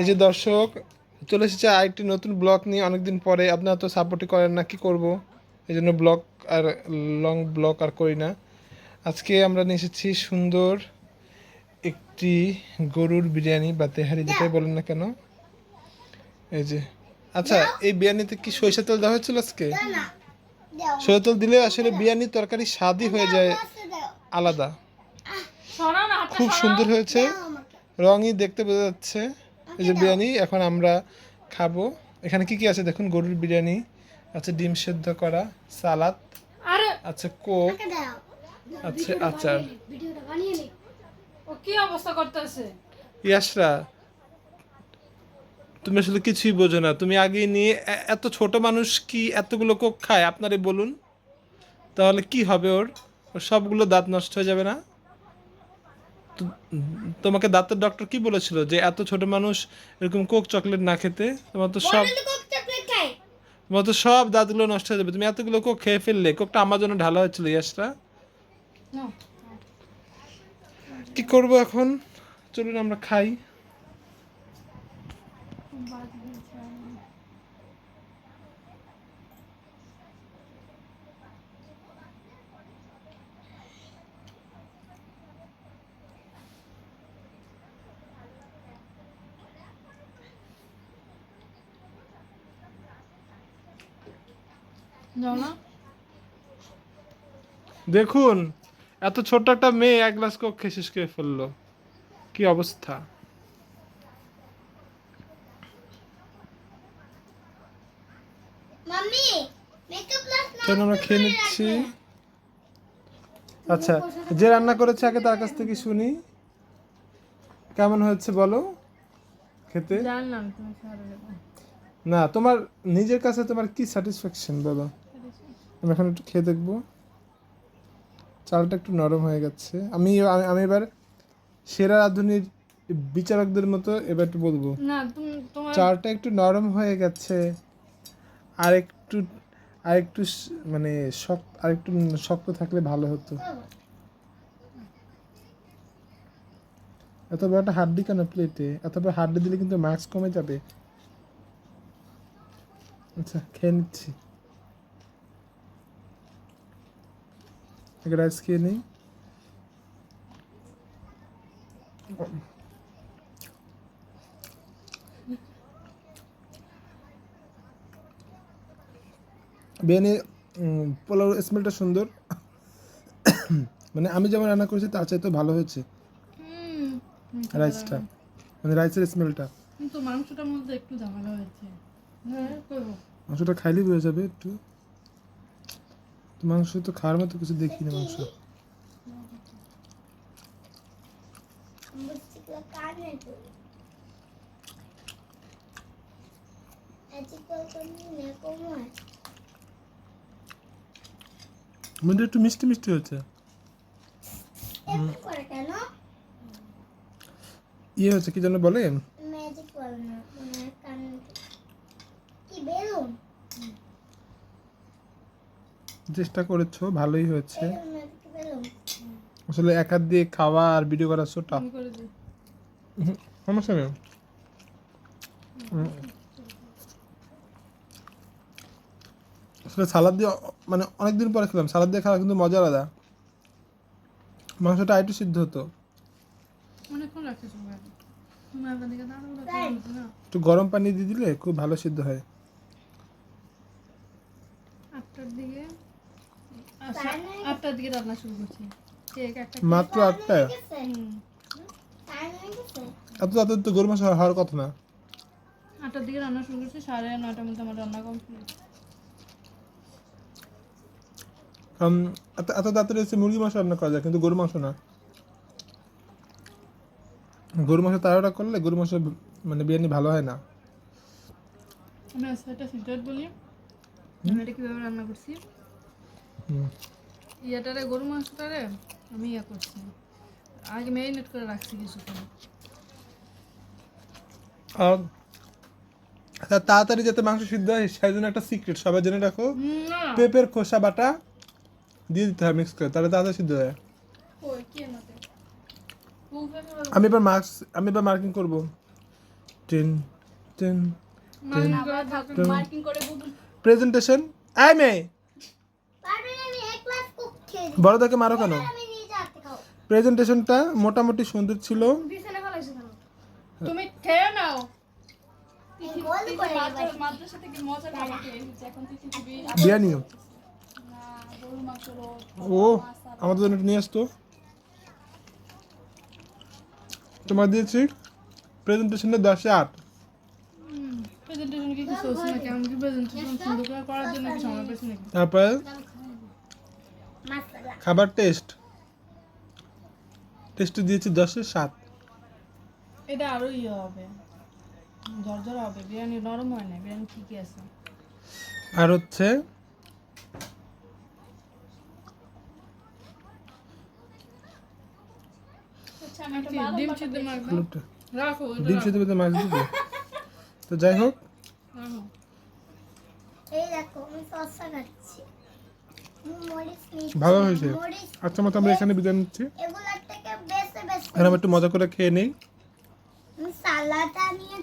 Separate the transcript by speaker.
Speaker 1: এই যে দর্শক চলে এসেছে আরেকটি নতুন ব্লগ নিয়ে অনেকদিন পরে। আপনারা তো সাপোর্টই করেন না কি করব? এই জন্য ব্লগ আর লং ব্লগ আর করি না। আজকে আমরা নিয়ে এসেছি সুন্দর একটি গরুর বিরিয়ানি বা তেহারি যেটাই বলেন না কেন। এই যে আচ্ছা এই বিরিয়ানিতে কি সরিষা তেল দেওয়া হয়েছিল আজকে? সরিষা তেল দিলে আসলে বিরিয়ানির তরকারি স্বাদই হয়ে যায় আলাদা। খুব সুন্দর হয়েছে। রঙই দেখতে বোঝা যাচ্ছে। এই যে বিরিয়ানি এখন আমরা খাব। এখানে কি কি আছে দেখুন? গরুর বিরিয়ানি আছে ডিম সেদ্ধ করা সালাদ
Speaker 2: আরে
Speaker 1: আছে কোক আছে আচার।
Speaker 2: ও কি অবস্থা করতেছে?
Speaker 1: ইয়াসরা তুমি আসলে কিছুই বোঝো না। তুমি আগে নিয়ে এত ছোট মানুষ কি এতগুলো কোক খায়? আপনারে বলুন। তাহলে কি হবে ওর? ওর সবগুলো দাঁত নষ্ট হয়ে যাবে না? তোমাকে দাঁতের ডক্টর কি বলেছিল? যে এত ছোট মানুষ এরকম কোক চকলেট না খেতে তোমার তো সব তোমার তো সব দাঁতগুলো নষ্ট হয়ে যাবে। তুমি এতগুলো কোক খেয়ে ফেললে কোকটা আমার জন্য ঢালা হয়েছিল
Speaker 2: ইয়াসটা।
Speaker 1: কি করব এখন? চলুন আমরা খাই। দেখুন এত ছোট্ট একটা মেয়ে এক গ্লাস কোক খেয়ে শেষ করে ফেলল। কি অবস্থা? চলুন আমরা খেয়ে নিচ্ছি। আচ্ছা যে রান্না করেছে আগে তার কাছ থেকে শুনি। কেমন হয়েছে বলো? খেতে?
Speaker 2: জানলাম তুমি সারা দেবো
Speaker 1: না তোমার নিজের কাছে তোমার কি স্যাটিসফ্যাকশন বলো? আমি এখন একটু খেয়ে দেখব। চালটা একটু নরম হয়ে গেছে। আমি আমি- এবার সেরা রাঁধুনির বিচারকদের মতো এবার একটু বলব। চালটা একটু নরম হয়ে গেছে। আর একটু আর একটু মানে শক্ত আর একটু শক্ত থাকলে ভালো হতো। এত বড় একটা হাড্ডি কেন প্লেটে এত বড় হাড্ডি দিলে কিন্তু মার্কস কমে যাবে। আচ্ছা খেয়ে নিচ্ছি। রাইস খেয়ে নিই। বিরিয়ানি স্মেলটা সুন্দর। মানে আমি যেমন রান্না করেছি তার চাইতে ভালো হয়েছে। রাইসটা মানে রাইসের স্মেলটা
Speaker 2: কিন্তু মাংসটার মধ্যে একটু ঝামেলা হয়েছে। হ্যাঁ
Speaker 1: মাংসটা খাইলেই বোঝা যাবে একটু। মাংস তো খাওয়ার মতো কিছু দেখি না মাংস। মানে একটু মিষ্টি মিষ্টি হচ্ছে ইয়ে হচ্ছে কি যেন বলে?
Speaker 3: ম্যাজিক করে না মানে কি, বেলুন?
Speaker 1: চেষ্টা করেছ ভালোই হয়েছে। আসলে এক হাত দিয়ে খাওয়া আর ভিডিও করা সো টাফ সমস্যা নেই। হুম। আসলে সালাদ দিয়ে মানে অনেকদিন পরে খেলাম সালাদ দিয়ে খাওয়া কিন্তু মজা আলাদা। মাংসটা আরেকটু সিদ্ধ হতো। একটু গরম পানি দিয়ে দিলে খুব ভালো সিদ্ধ হয়
Speaker 2: আটটার দিকে আচ্ছা, আটটার দিকে রান্না শুরু করছি।
Speaker 1: মাত্র
Speaker 3: গেছে
Speaker 1: এত তাতে তো গরু মাংস হওয়ার কথা না।
Speaker 2: আটটার দিকে রান্না শুরু করছি সাড়ে নয়টার মধ্যে আমার রান্না কমপ্লিট
Speaker 1: এত তাড়াতাড়ি হচ্ছে মুরগি মাংস রান্না করা যায় কিন্তু গরু মাংস না। গরু মাংস তাড়াটা করলে গরু মাংস মানে বিরিয়ানি ভালো হয় না।
Speaker 2: আমি আজকে একটা বলি। আমি এটা কীভাবে রান্না করছি। ইয়েটারে গরু মাংসটারে আমি ইয়ে করছি। আগে ম্যারিনেট করে রাখছি কিছুক্ষণ।
Speaker 1: আর তাড়াতাড়ি যাতে মাংস সিদ্ধ হয় সেই জন্য একটা সিক্রেট সবাই জেনে রাখো। পেঁপের খোসা বাটা দিয়ে দিতে হয় মিক্স করে তাহলে তাড়াতাড়ি সিদ্ধ হয়। আমি এবার মার্কস আমি এবার মার্কিং করব। Ten ten presentation I may
Speaker 3: পারবে না আমি এক গ্লাস কুক খেয়ে
Speaker 1: বড়দাকে মারো কেন? প্রেজেন্টেশনটা মোটামুটি সুন্দর ছিল।
Speaker 3: বিছানা
Speaker 2: তুমি খেয়ে নাও।
Speaker 1: বিরিয়ানি
Speaker 4: রোল
Speaker 1: ও আমাদের জন্য নিয়ে আসতো। তোমার দিয়েছি প্রেজেন্টেশনে দশে আট। তারপরে? খাবার টেস্ট টেস্ট দিয়েছি দশে সাত
Speaker 2: এটা আরও ইয়ে হবে। ঝরঝর হবে। বিরিয়ানি নরম হয় না? বিরিয়ানি ঠিকই আছে।
Speaker 1: আর হচ্ছে
Speaker 4: আচ্ছা আমি একটা
Speaker 2: কি,
Speaker 4: বাদাম
Speaker 2: ডিম সিদ্ধ
Speaker 4: দিয়েছি।
Speaker 2: রাখো
Speaker 1: ডিম সিদ্ধ মাছ দিবে? তো যাই হোক।
Speaker 3: এই দেখো আমি সসটা খাচ্ছি।
Speaker 1: ভালো হয়েছে। আচ্ছা মতো আমরা এখানে বিদায় নিচ্ছি। এখন আমরা একটু মজা করে খেয়ে নিই।
Speaker 3: সালাদ সালাদটা নিয়ে